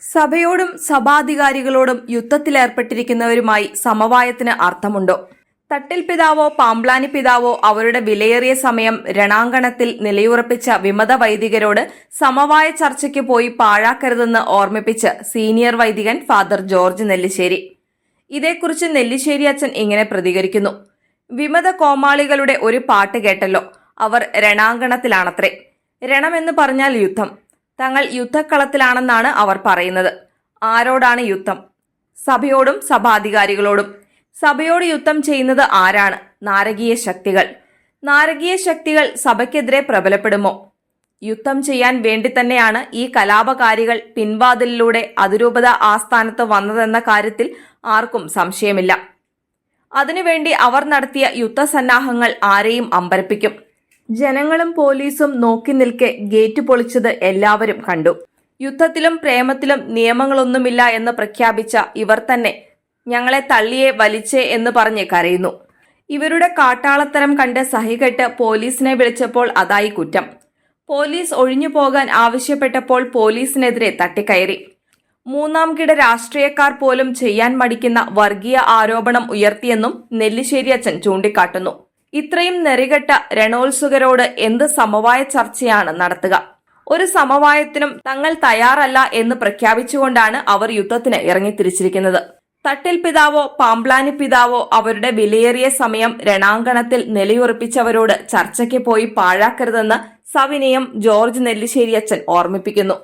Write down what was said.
സഭയോടും സഭാധികാരികളോടും യുദ്ധത്തിലേർപ്പെട്ടിരിക്കുന്നവരുമായി സമവായത്തിന് അർത്ഥമുണ്ടോ? തട്ടിൽ പിതാവോ പാമ്പ്ലാനി പിതാവോ അവരുടെ വിലയേറിയ സമയം രണാങ്കണത്തിൽ നിലയുറപ്പിച്ച വിമത വൈദികരോട് സമവായ ചർച്ചയ്ക്ക് പോയി പാഴാക്കരുതെന്ന് ഓർമ്മിപ്പിച്ച് സീനിയർ വൈദികൻ ഫാദർ ജോർജ് നെല്ലിശ്ശേരി. ഇതേക്കുറിച്ച് നെല്ലിശ്ശേരി അച്ഛൻ ഇങ്ങനെ പ്രതികരിക്കുന്നു. വിമത കോമാളികളുടെ ഒരു പാട്ട് കേട്ടല്ലോ. അവർ രണാങ്കണത്തിലാണത്രേ. രണമെന്ന് പറഞ്ഞാൽ യുദ്ധം. തങ്ങൾ യുദ്ധക്കളത്തിലാണെന്നാണ് അവർ പറയുന്നത്. ആരോടാണ് യുദ്ധം? സഭയോടും സഭാധികാരികളോടും. സഭയോട് യുദ്ധം ചെയ്യുന്നത് ആരാണ്? നാരകീയ ശക്തികൾ. നാരകീയ ശക്തികൾ സഭയ്ക്കെതിരെ പ്രബലപ്പെടുമോ? യുദ്ധം ചെയ്യാൻ വേണ്ടി തന്നെയാണ് ഈ കലാപകാരികൾ പിൻവാതിലിലൂടെ അതിരൂപത ആസ്ഥാനത്ത് വന്നതെന്ന കാര്യത്തിൽ ആർക്കും സംശയമില്ല. അതിനുവേണ്ടി അവർ നടത്തിയ യുദ്ധസന്നാഹങ്ങൾ ആരെയും അമ്പരപ്പിക്കും. ജനങ്ങളും പോലീസും നോക്കി നിൽക്കെ ഗേറ്റ് പൊളിച്ചത് എല്ലാവരും കണ്ടു. യുദ്ധത്തിലും പ്രേമത്തിലും നിയമങ്ങളൊന്നുമില്ല എന്ന് പ്രഖ്യാപിച്ച ഇവർ തന്നെ ഞങ്ങളെ തള്ളിയെ വലിച്ചേ എന്ന് പറഞ്ഞ് കരയുന്നു. ഇവരുടെ കാട്ടാളത്തരം കണ്ട് സഹികെട്ട് പോലീസിനെ വിളിച്ചപ്പോൾ അതായി കുറ്റം. പോലീസ് ഒഴിഞ്ഞു പോകാൻ ആവശ്യപ്പെട്ടപ്പോൾ പോലീസിനെതിരെ തട്ടിക്കയറി. മൂന്നാം കിട രാഷ്ട്രീയക്കാർ പോലും ചെയ്യാൻ മടിക്കുന്ന വർഗീയ ആരോപണം ഉയർത്തിയെന്നും നെല്ലിശ്ശേരി അച്ഛൻ ചൂണ്ടിക്കാട്ടുന്നു. ഇത്രയും നെറികെട്ട രണോത്സുകരോട് എന്ത് സമവായ ചർച്ചയാണ് നടത്തുക? ഒരു സമവായത്തിനും തങ്ങൾ തയ്യാറല്ല എന്ന് പ്രഖ്യാപിച്ചുകൊണ്ടാണ് അവർ യുദ്ധത്തിന് ഇറങ്ങിത്തിരിച്ചിരിക്കുന്നത്. തട്ടിൽ പിതാവോ പാമ്പ്ലാനി പിതാവോ അവരുടെ വിലയേറിയ സമയം രണാങ്കണത്തിൽ നിലയുറപ്പിച്ചവരോട് ചർച്ചയ്ക്ക് പോയി പാഴാക്കരുതെന്ന് സവിനയം ജോർജ് നെല്ലിശ്ശേരി അച്ഛൻ ഓർമ്മിപ്പിക്കുന്നു.